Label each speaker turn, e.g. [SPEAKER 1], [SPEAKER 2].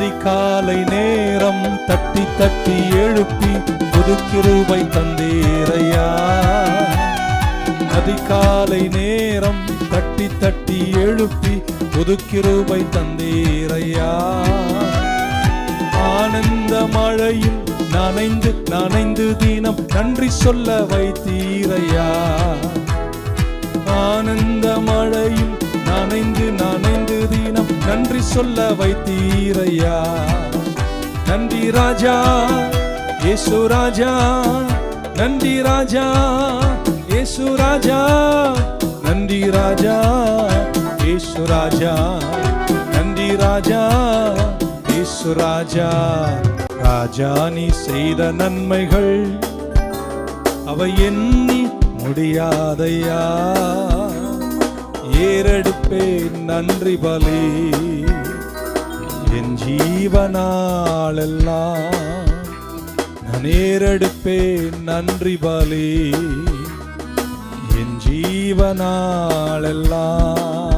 [SPEAKER 1] அதிகாலை நேரம் தட்டி தட்டி எழுப்பி புது கிருபை தந்தீரையா. அதிகாலை நேரம் தட்டி தட்டி எழுப்பி புது கிருபை தந்தீரையா. ஆனந்த மழையில் நனைந்து நனைந்து தினம் நன்றி சொல்ல வைத்தீரையா. ஆனந்த மழையில் நன்றி சொல்ல வைத்தீரையா? நன்றி ராஜா இயேசு ராஜா நன்றி ராஜா இயேசு ராஜா நன்றி ராஜா இயேசு ராஜா நன்றி ராஜா இயேசு ராஜா. ராஜா நீ செய்த நன்மைகள் அவை எண்ணி முடியாதையா? ஏறெடுப்பேன் நன்றி பலி. ஜீவனாலெல்லாம் நான் ஏறெடுப்பேன். நன்றி பலி. என் ஜீவனாலெல்லாம்